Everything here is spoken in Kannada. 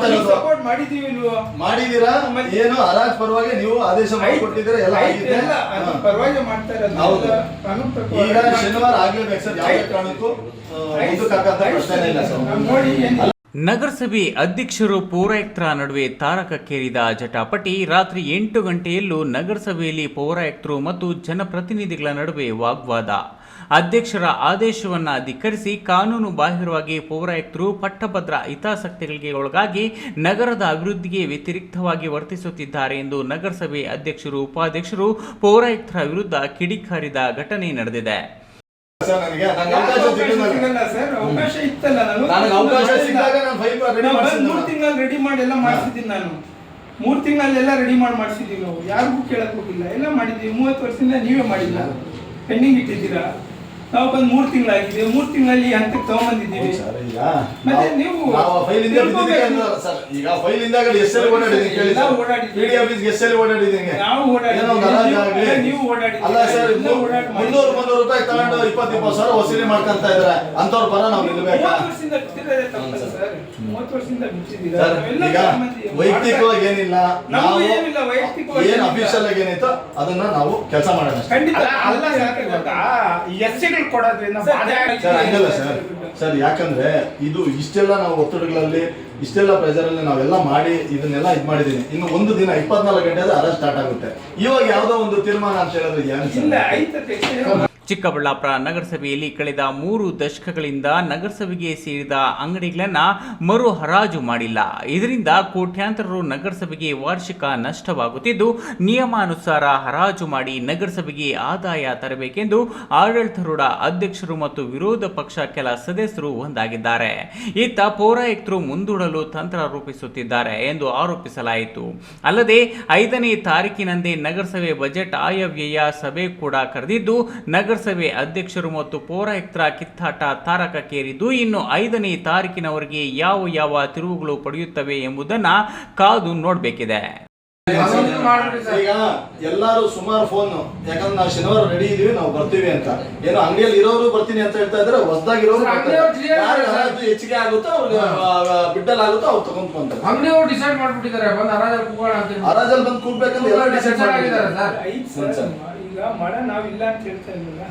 ಮಾಡ್ತಾ ಇರೋದು ಸಪೋರ್ಟ್ ಮಾಡಿದೀವಿ ಇಲ್ವೋ ಮಾಡಿದೀರಾ ಏನು ಹರಾಜ್ ಪರವಾಗಿ ನೀವು ಆದೇಶ ಮಾಡಿಕೊಟ್ಟಿದ್ದೀರಾ? ಎಲ್ಲ ಆಗಿದೆ. ಪರವಾಗಿ ಮಾಡ್ತಾ ಇರೋದು ಹೌದು. ಈಗ ಶನಿವಾರ. ಆಗ್ಲೇಬೇಕು ಸರ್. ಕಾರಣಕ್ಕೂ ಪ್ರಶ್ನೆ ಇಲ್ಲ ಸರ್. ನೋಡಿ ನಗರಸಭೆ ಅಧ್ಯಕ್ಷರು ಪೌರಾಯುಕ್ತರ ನಡುವೆ ತಾರಕಕ್ಕೇರಿದ ಜಟಾಪಟಿ ರಾತ್ರಿ ಎಂಟು ಗಂಟೆಯಲ್ಲೂ ನಗರಸಭೆಯಲ್ಲಿ ಪೌರಾಯುಕ್ತರು ಮತ್ತು ಜನಪ್ರತಿನಿಧಿಗಳ ನಡುವೆ ವಾಗ್ವಾದ. ಅಧ್ಯಕ್ಷರ ಆದೇಶವನ್ನು ಧಿಕ್ಕರಿಸಿ ಕಾನೂನು ಬಾಹಿರವಾಗಿ ಪೌರಾಯುಕ್ತರು ಪಟ್ಟಭದ್ರ ಹಿತಾಸಕ್ತಿಗಳಿಗೆ ಒಳಗಾಗಿ ನಗರದ ಅಭಿವೃದ್ಧಿಗೆ ವ್ಯತಿರಿಕ್ತವಾಗಿ ವರ್ತಿಸುತ್ತಿದ್ದಾರೆ ಎಂದು ನಗರಸಭೆ ಅಧ್ಯಕ್ಷರು ಉಪಾಧ್ಯಕ್ಷರು ಪೌರಾಯುಕ್ತರ ವಿರುದ್ಧ ಕಿಡಿಕಾರಿದ ಘಟನೆ ನಡೆದಿದೆ. ಮೂರು ನನಗೆ ನನಗೆ ಯಾಕೆ ಅವಕಾಶ ಅವಕಾಶ ಸಿಗಲಿಲ್ಲ ಸಿಗಲ್ಲ ಸರ್. ಅವಕಾಶ ಇತ್ತಲ್ಲ ನಾನು. ನನಗೆ ಅವಕಾಶ ಸಿಕ್ಕಾಗ ನಾನು ಫೈಲ್ ರೆಡಿ ಮಾಡಿ ಎಲ್ಲ ಮಾಡಿಸಿದ್ದೀನಿ ನಾನು. ಮೂರ್ ತಿಂಗಳಲ್ಲೆಲ್ಲ ರೆಡಿ ಮಾಡಿ ಮಾಡಿಸಿದ್ದೀವಿ ನಾವು. ಯಾರಿಗೂ ಕೇಳಕ್ ಹೋಗಿಲ್ಲ. ಎಲ್ಲ ಮಾಡಿದ್ದೀವಿ. ಮೂವತ್ತು ವರ್ಷದಿಂದ ನೀವೇ ಮಾಡಿಲ್ಲ. ಪೆಂಡಿಂಗ್ ಇಟ್ಟಿದ್ದೀರಾ? ನಾವು ಬಂದು ಮೂರ್ ತಿಂಗಳಾಗಿದೆ. ಮೂರ್ ತಿಂಗಳಲ್ಲಿ ಈ ಹಂತಕ್ಕೆ ತಗೊಂಡ್ಬಂದಿದ್ದೀವಿ ಮತ್ತೆ ನಾವು- ನೀವು ನಾವು ಫೈಲ್ ಇಂದ ಬಿದ್ದಿದ್ದಕ್ಕೆ ಸರ್ ಈಗ ಫೈಲ್ ಇಂದ ಎಸ್ ಎಲ್ ಓಡಾಡಿದ್ದೀನಿ ಕೇಳಿ ಎಲ್ಲ ಓಡಾಡಿದ್ದೀವಿ. ಪಿಡಿ ಆಫೀಸ್ಗೆ ಎಸ್ ಎಲ್ ಓಡಾಡಿದ್ದೀನಿ. ನಾವು ಓಡಾಡಿದ್ದೀವಿ. ನೀವು- ಆಗ್ಲಿ. ಅಲ್ಲ, ನೀವು. ಸರ್. ಮುನ್ನೂರು ಮುನ್ನೂರು ರೂಪಾಯಿ ತಗೊಂಡು ಇಪ್ಪತ್ತು ಇಪ್ಪತ್ತು ಸಾವಿರ ವಸೂಲಿ ಮಾಡ್ಕೊಂತ ಇದಾರೆ ಅಂತವ್ರ ಪರ ನಾವು ನೀವು ನಾವೆಲ್ಲ ಈಗ ವೈಯಕ್ತಿಕವಾಗಿ ಏನಿಲ್ಲ ನಾವು ಏನ್. ಅಫಿಷಿಯಲ್ ಆಗಿ ಏನೈತೋ ಅದನ್ನ ನಾವು ಕೆಲಸ ಮಾಡೋಣ ಖಂಡಿತ. ಅಲ್ಲ ಅಲ್ಲ ಸರ್ ಕೊಡೋದ್ರಿಂದ ಸರ್, ಸರ್, ಸರ್ ಹಂಗಲ್ಲ ಸರ್ ಸರ್ ಯಾಕಂದ್ರೆ ಇದು ಇಷ್ಟೆಲ್ಲ ನಾವು ಒತ್ತಡಗಳಲ್ಲಿ ಇಷ್ಟೆಲ್ಲ ಪ್ರೆಷರ್ ಅಲ್ಲಿ ನಾವೆಲ್ಲ ಮಾಡಿ ಇದನ್ನೆಲ್ಲ ಇದು ಮಾಡಿದೀನಿ. ಇನ್ನು ಒಂದು ದಿನ ಇಪ್ಪತ್ನಾಲ್ಕು ಗಂಟೆ ಆದ್ರೆ ಅರೆಸ್ಟ್ ಸ್ಟಾರ್ಟ್ ಆಗುತ್ತೆ. ಇವಾಗ ಯಾವ್ದೋ ಒಂದು ತೀರ್ಮಾನ ಅಂತ ಹೇಳಿದ್ರೆ ಏನ್ ಇಲ್ಲ ಸರ್ ಐತತೆ ಚಿಕ್ಕಬಳ್ಳಾಪುರ ನಗರಸಭೆಯಲ್ಲಿ ಕಳೆದ ಮೂರು ದಶಕಗಳಿಂದ ನಗರಸಭೆಗೆ ಸೇರಿದ ಅಂಗಡಿಗಳನ್ನ ಮರು ಹರಾಜು ಮಾಡಿಲ್ಲ. ಇದರಿಂದ ಕೋಟ್ಯಾಂತರ ರು ನಗರಸಭೆಗೆ ವಾರ್ಷಿಕ ನಷ್ಟವಾಗುತ್ತಿದ್ದು, ನಿಯಮಾನುಸಾರ ಹರಾಜು ಮಾಡಿ ನಗರಸಭೆಗೆ ಆದಾಯ ತರಬೇಕೆಂದು ಆಡಳಿತಾರೂಢ ಅಧ್ಯಕ್ಷರು ಮತ್ತು ವಿರೋಧ ಪಕ್ಷ ಕೆಲ ಸದಸ್ಯರು ಒಂದಾಗಿದ್ದಾರೆ. ಇತ್ತ ಪೌರಾಯುಕ್ತರು ಮುಂದೂಡಲು ತಂತ್ರ ರೂಪಿಸುತ್ತಿದ್ದಾರೆ ಎಂದು ಆರೋಪಿಸಲಾಯಿತು. ಅಲ್ಲದೆ, ಐದನೇ ತಾರೀಕಿನಂದೇ ನಗರಸಭೆ ಬಜೆಟ್ ಆಯವ್ಯಯ ಸಭೆ ಕೂಡ ಕರೆದಿದ್ದು ನಗರಸಭೆ ಅಧ್ಯಕ್ಷರು ಮತ್ತು ಪೌರಾಯುಕ್ತರ ಕಿತ್ತಾಟ ತಾರಕಕ್ಕೇರಿದ್ದು ಇನ್ನು ಐದನೇ ತಾರೀಕಿನವರೆಗೆ ಯಾವ ಯಾವ ತಿರುವುಗಳು ಪಡೆಯುತ್ತವೆ ಎಂಬುದನ್ನ ಕಾದು ನೋಡಬೇಕಿದೆ. ಈಗ ಎಲ್ಲಾರು ಸುಮಾರು ಫೋನ್ ಯಾಕಂದ್ರೆ ನಾವು ಶನಿವಾರ ರೆಡಿ ಇದೀವಿ ನಾವು ಬರ್ತೀವಿ ಅಂತ. ಏನೋ ಅಂಗಡಿಯಲ್ಲಿ ಇರೋರು ಬರ್ತೀನಿ ಅಂತ ಹೇಳ್ತಾ ಇದ್ರೆ ಹೊಸದಾಗಿರೋರು ಹೆಚ್ಚಿಗೆ ಆಗುತ್ತೋ ಅವ್ರಿಗೆ ಬಿಡ್ಡಲ್ ಆಗುತ್ತೋ ಅವ್ರು ತಗೊಂಡ್ಕೊಂತಾರೆ ಅಂಗಡಿಯವರು ಡಿಸೈಡ್ ಮಾಡ್ಬಿಟ್ಟಿದ್ದಾರೆ. ಬಂದು ಹರಾಜಲ್ಲಿ ಕೂಗೋಣ ಅಂತ. ಹರಾಜಲ್ಲಿ ಬಂದು ಕೂಡ್ಬೇಕಂತ ಎಲ್ಲ ಡಿಸೈಡ್ ಸರ್. ಸರ್. ಈಗ ಮಳೆ ನಾವಿಲ್ಲ ಅಂತ ಹೇಳ್ತಾ ಇಲ್ವಲ್ಲ